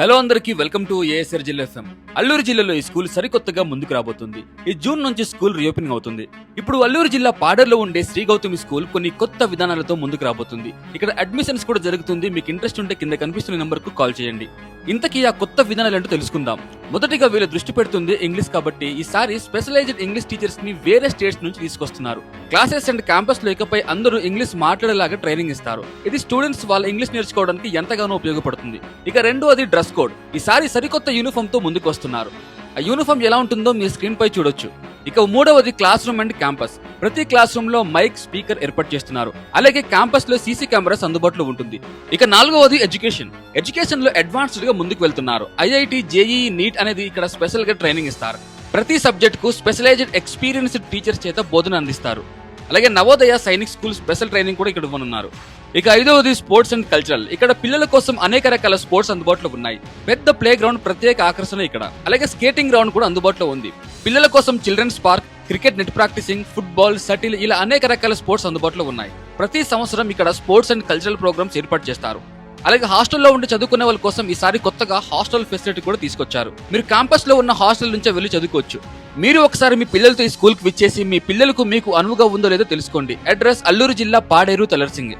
Hello అందరికీ welcome to ASR జిల్లా FM Alluri జిల్లాలో ఈ స్కూల్ సరికొత్తగా ముందుకు రాబోతుంది. ఈ జూన్ నుంచి స్కూల్ రీఓపెనింగ్ అవుతుంది. ఇప్పుడు అల్లూరు జిల్లా పాడర్లో ఉండే శ్రీ గౌతమి స్కూల్ కొన్ని కొత్త విధానాలతో ముందుకు రాబోతుంది. ఇక్కడ అడ్మిషన్స్ కూడా జరుగుతుంది. మీకు ఇంట్రెస్ట్ ఉంటే కింద కనిపిస్తున్న నెంబర్కు కాల్ చేయండి. ఇంతకీ ఆ కొత్త విధానాలు ఏంటో తెలుసుకుందాం. మొదటిగా వీళ్ళు దృష్టి పెడుతుంది ఇంగ్లీష్ కాబట్టి ఈసారి స్పెషలైజ్డ్ ఇంగ్లీష్ టీచర్స్ని వేరే స్టేట్స్ నుంచి తీసుకొస్తున్నారు. క్లాసెస్ అండ్ క్యాంపస్లో ఇకపై అందరూ ఇంగ్లీష్ మాట్లాడేలాగా ట్రైనింగ్ ఇస్తారు. ఇది స్టూడెంట్స్ వాళ్ళ ఇంగ్లీష్ నేర్చుకోవడానికి ఎంతగానో ఉపయోగపడుతుంది. ఇక రెండోది డ్రెస్ కోడ్. ఈసారి సరికొత్త యూనిఫామ్తో ముందుకు వస్తున్నారు ఆ యూనిఫామ్ ఎలా ఉంటుందో మీ స్క్రీన్ పై చూడొచ్చు. ఇక మూడవది క్లాస్ రూమ్ అండ్ క్యాంపస్ ప్రతి క్లాస్ రూమ్లో మైక్ స్పీకర్ ఏర్పాటు చేస్తున్నారు. అలాగే క్యాంపస్లో సీసీ కెమెరాస్ అందుబాటులో ఉంటుంది. ఇక నాలుగవది ఎడ్యుకేషన్ ఎడ్యుకేషన్లో అడ్వాన్స్డ్గా ముందుకు వెళ్తున్నారు. ఐఐటి జేఈ నీట్ అనేది ఇక్కడ స్పెషల్గా ట్రైనింగ్ ఇస్తారు. ప్రతి సబ్జెక్ట్కు స్పెషలైజ్డ్ ఎక్స్పీరియన్స్డ్ టీచర్స్ చేత బోధన అందిస్తారు. అలాగే Navodaya Sainik school special training కూడా ఇక్కడ ఇవ్వనున్నారు. ఇక ఐదవది స్పోర్ట్స్ అండ్ కల్చరల్. ఇక్కడ పిల్లల కోసం అనేక రకాల స్పోర్ట్స్ అందుబాటులో ఉన్నాయి. పెద్ద ప్లే గ్రౌండ్ ప్రత్యేక ఆకర్షణ ఇక్కడ. అలాగే స్కేటింగ్ గ్రౌండ్ కూడా అందుబాటులో ఉంది. పిల్లల కోసం children's park cricket net practising football shuttle ఇలా అనేక రకాల స్పోర్ట్స్ అందుబాటులో ఉన్నాయి. ప్రతి సంవత్సరం ఇక్కడ స్పోర్ట్స్ అండ్ కల్చరల్ ప్రోగ్రామ్స్ ఏర్పాటు చేస్తారు. అలాగే హాస్టల్లో ఉండి చదువుకునే వాళ్ళ కోసం ఈసారి కొత్తగా హాస్టల్ ఫెసిలిటీ కూడా తీసుకొచ్చారు. మీరు క్యాంపస్లో ఉన్న హాస్టల్ నుంచే వెళ్ళి చదువుకోవచ్చు. మీరు ఒకసారి మీ పిల్లలతో ఈ స్కూల్కి విచ్చేసి మీ పిల్లలకు మీకు అనువుగా ఉందో లేదో తెలుసుకోండి. అడ్రస్ అల్లూరు జిల్లా పాడేరు తలర్సింగ్.